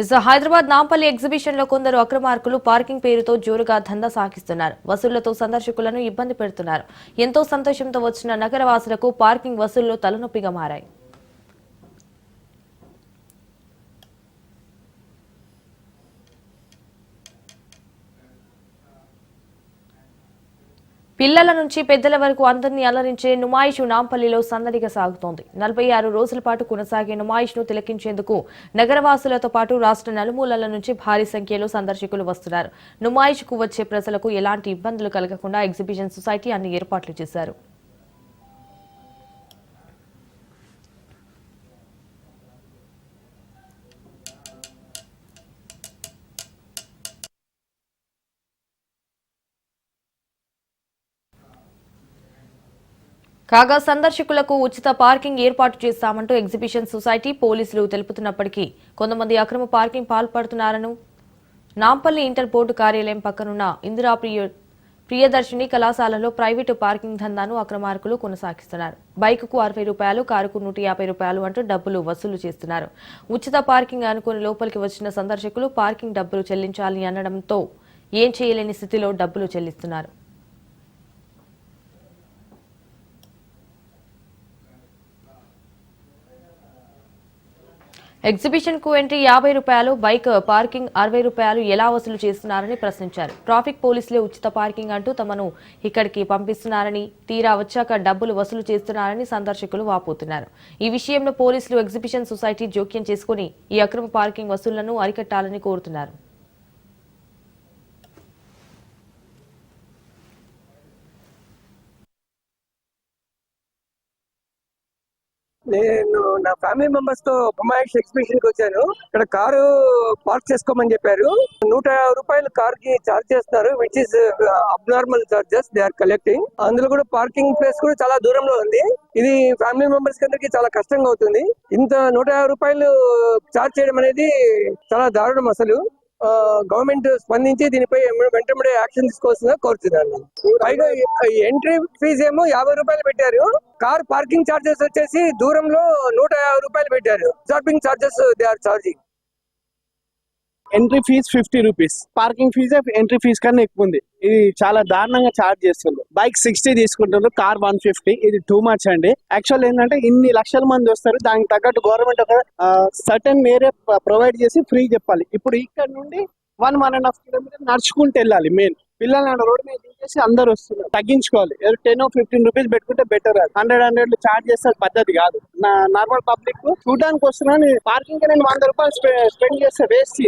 Is Hyderabad Nampally ఎగ్జిబిషన్లో కొందరు అక్రమార్కులు parking పేరుతో జోరుగా దందా సాగిస్తున్నారు. వసూళ్ళతో సందర్శకులను ఇబ్బంది పెడుతున్నారు. ఎంతో సంతోషంతో వచ్చిన నగరవాసులకు పార్కింగ్ వసూళ్ళు తలనొప్పిగా మారాయి. పిల్లల నుంచి పెద్దల వరకు అందరినీ అలరించే నుమాయిషు నాంపల్లిలో సందడిగా సాగుతోంది. నలభై ఆరు రోజుల పాటు కొనసాగే నుమాయిష్ను తిలకించేందుకు నగరవాసులతో పాటు రాష్ట్ర నలుమూలల నుంచి భారీ సంఖ్యలో సందర్శకులు వస్తున్నారు. నుమాయిష్కు వచ్చే ప్రజలకు ఎలాంటి ఇబ్బందులు కలగకుండా ఎగ్జిబిషన్ సొసైటీ అన్ని ఏర్పాట్లు చేశారు. కాగా సందర్శకులకు ఉచిత పార్కింగ్ ఏర్పాటు చేస్తామంటూ ఎగ్జిబిషన్ సొసైటీ పోలీసులు తెలుపుతున్నప్పటికీ కొంతమంది అక్రమ పార్కింగ్ పాల్పడుతున్నారను. నాంపల్లి ఇంటర్ బోర్డు కార్యాలయం పక్కనున్న ఇందిరా ప్రియ ప్రియదర్శిని కళాశాలలో ప్రైవేటు పార్కింగ్ ధందాను అక్రమార్కులు కొనసాగిస్తున్నారు. బైకుకు అరవై రూపాయలు కారుకు నూట యాభై రూపాయలు అంటూ డబ్బులు వసూలు చేస్తున్నారు. ఉచిత పార్కింగ్ అనుకుని లోపలికి వచ్చిన సందర్శకులు పార్కింగ్ డబ్బులు చెల్లించాలి అనడంతో ఏం చేయలేని స్థితిలో డబ్బులు చెల్లిస్తున్నారు. ఎగ్జిబిషన్కు ఎంట్రీ యాభై రూపాయలు బైక్ పార్కింగ్ అరవై రూపాయలు ఎలా వసూలు చేస్తున్నారని ప్రశ్నించారు. ట్రాఫిక్ పోలీసులే ఉచిత పార్కింగ్ అంటూ తమను ఇక్కడికి పంపిస్తున్నారని తీరా వచ్చాక డబ్బులు వసూలు చేస్తున్నారని సందర్శకులు వాపోతున్నారు. ఈ విషయంలో పోలీసులు ఎగ్జిబిషన్ సొసైటీ జోక్యం చేసుకుని ఈ అక్రమ పార్కింగ్ వసూళ్ళను అరికట్టాలని కోరుతున్నారు. నేను నా ఫ్యామిలీ మెంబర్స్తో బొమ్మాయిష్ ఎగ్జిబిషన్కి వచ్చాను. ఇక్కడ కారు పార్క్ చేసుకోమని చెప్పారు. నూట రూపాయలు కార్కి చార్జ్ చేస్తున్నారు which is abnormal charges they are collecting అందులో కూడా పార్కింగ్ ప్లేస్ కూడా చాలా దూరంలో ఉంది. ఇది ఫ్యామిలీ మెంబర్స్ అందరికి చాలా కష్టంగా అవుతుంది. ఇంత నూట యాభై రూపాయలు చార్జ్ చేయడం అనేది చాలా దారుణం అసలు. గవర్నమెంట్ స్పందించి దీనిపై వెంటనే యాక్షన్ తీసుకోవాల్సిందిగా కోరుతున్నాను. పైగా ఎంట్రీ ఫీజు ఏమో యాభై రూపాయలు పెట్టారు. కార్ పార్కింగ్ చార్జెస్ వచ్చేసి దూరంలో నూట యాభై రూపాయలు పెట్టారు. Shopping charges they are charging entry fees fifty rupees parking fees entry fees కన్నా ఎక్కువ ఉంది. ఇది చాలా దారుణంగా చార్జ్ చేస్తుంది. బైక్ సిక్స్టీ తీసుకుంటారు కార్ వన్ ఫిఫ్టీ ఇది టూ మచ్ అండి. యాక్చువల్ ఏంటంటే ఇన్ని లక్షల మంది వస్తారు. దానికి తగ్గట్టు గవర్నమెంట్ ఒక సర్టన్ ఏరియా ప్రొవైడ్ చేసి ఫ్రీ చెప్పాలి. ఇప్పుడు ఇక్కడ నుండి one one and half kilometre నడుచుకుంటూ వెళ్ళాలి మెయిన్ పిల్లలు రోడ్ మీద దించేసి అందరు వస్తున్నారు. తగ్గించుకోవాలి. టెన్ ఫిఫ్టీన్ రూపీస్ పెట్టుకుంటే బెటర్ హండ్రెడ్ హండ్రెడ్ చార్జ్ చేస్తే పద్ధతి కాదు. నా నార్మల్ పబ్లిక్ చూడడానికి వస్తున్నా పార్కింగ్ నేను వంద రూపాయలు స్పెండ్ చేస్తే వేస్ట్